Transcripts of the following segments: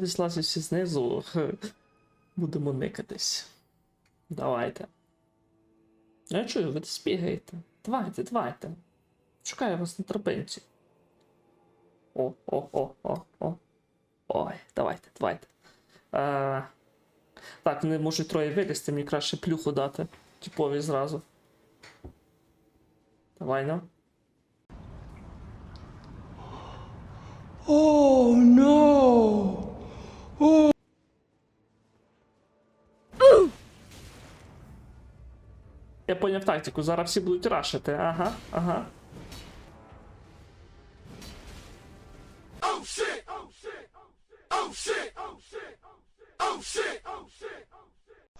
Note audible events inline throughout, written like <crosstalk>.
Вислазь всі знизу. Будемо никатись. Давайте. Я чую, ви десь бігаєте. Давайте, давайте. Шукаю вас на тропинці. О, о, о, о, о. Ой, давайте, давайте. Е, так, вони можуть троє вилізти, мені краще плюху дати. Типові зразу. Давай, ну. Oh no! Я поняв тактику, зараз всі будуть рашити. Ага, ага.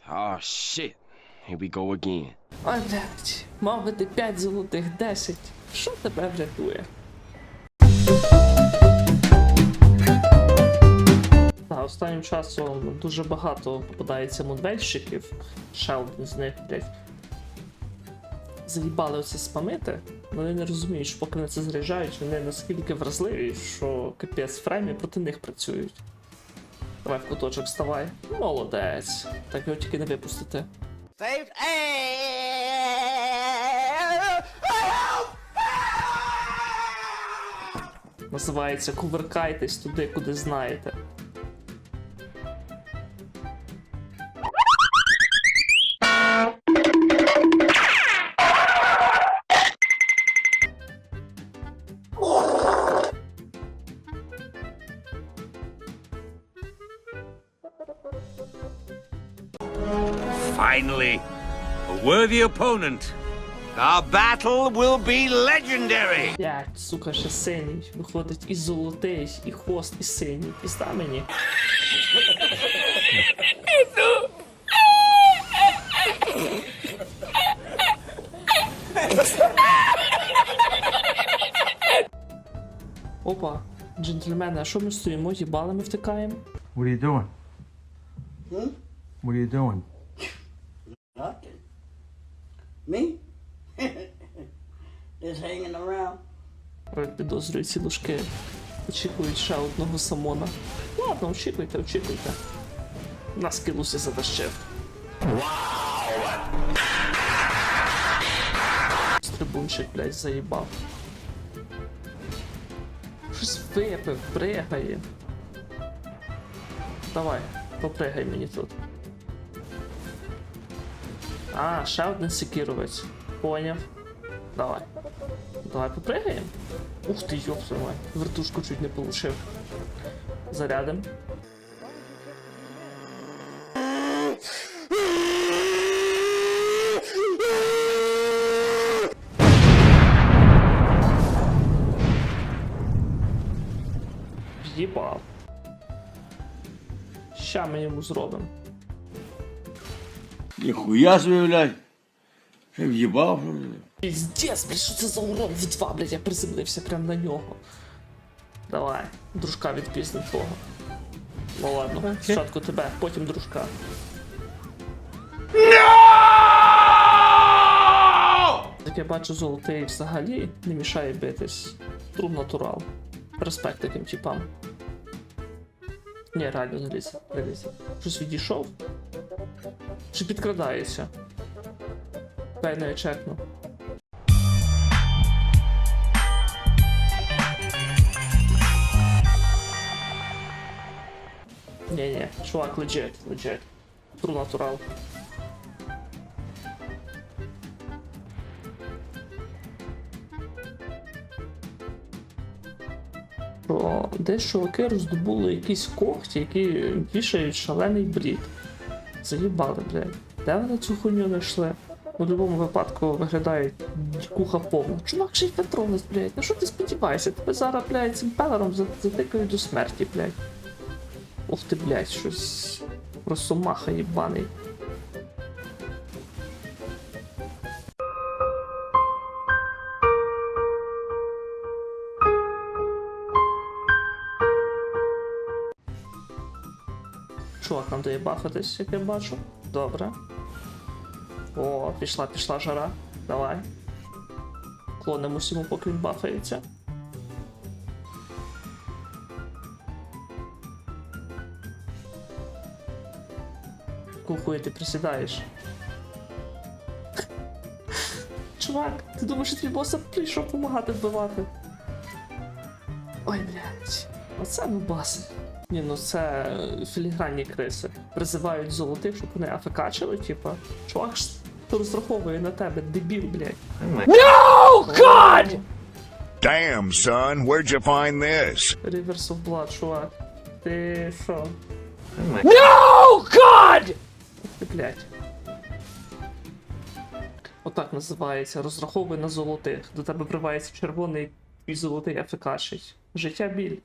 Oh shit. Here we go again. Ой, блядь, мав би ти 5 золотих 10. Що тебе врятує? Останнім часом дуже багато попадається модельщиків. Ще один з них, блядь. Заїбали оце спамити. Вони не розуміють, що поки вони це заряджають, вони наскільки вразливі, що капець фреймі проти них працюють. Давай в куточок вставай. Молодець. Так його тільки не випустити. Називається кувиркайтесь туди, куди знаєте. Finally, a worthy opponent. Our battle will be legendary. П'ять, сука, ще синій. Виходить і золотий, і хвост, і синій. Пізда мені. Опа, джентльмени, а що ми стоїмо? Їбалами втикаємо? What are you doing? What are you doing? Me? <laughs> Just hanging around. Підозрюю ці дужки. Очікують ще одного самона. Ладно, очікуйте, очікуйте. Нас кілусі затащив. Стрибунчик, блядь, заїбав. Щось випив, пригає. Давай, попригай мені тут. А, ще один секіровець. Поняв. Давай. Давай попригаємо. Ух ти, твою. Вертушку чуть не получив. Зарядим. В'їбав. Ща ми йому зробимо. Ніхуя блядь. Що в'їбав? Піздец, блядь, що це за урон в два, блядь, я приземлився прям на нього. Давай, дружка відпізни твого. Ну ладно, спочатку тебе, потім дружка. Як я бачу, золотий взагалі не мішає битись. Трум натурал. Респект таким типам. Ні, реально не лізь. Щось відійшов? Чи підкрадається? Дай не чекну. Не-не, чувак, лежит, лежит. Тру натурал. Що десь чуваки роздобули якісь когті, які вішають шалений брід. Заїбали, блядь. Де вони цю хуйню знайшли? У будь-якому випадку виглядають куха повна. Чувак, ще й Петровець, блядь. На що ти сподіваєшся? Тебе зараз, блядь, цим пелером затикають до смерті, блядь. Ох ти, блядь, щось. Росомаха їбаний. Чувак, нам дає бафатись, як я бачу. Добре. О, пішла, пішла жара. Давай. Клонимось йому, поки він бафається. Кухує, ти присідаєш. Чувак, ти думаєш, що твій боса прийшов допомагати вбивати? Ой, блядь. Оце нубаси. Ні, ну це е, філігранні криси. Призивають золотих, щоб вони афекачили, типа. Чувак ж розраховує на тебе, дебіл, блядь. No, God! Damn, son, where'd you find this? Rivers of Blood, чувак. Ти що? No, God! Ти, блядь. Отак називається. Розраховуй на золотих. До тебе вривається червоний і золотий ефекашить. Життя біль.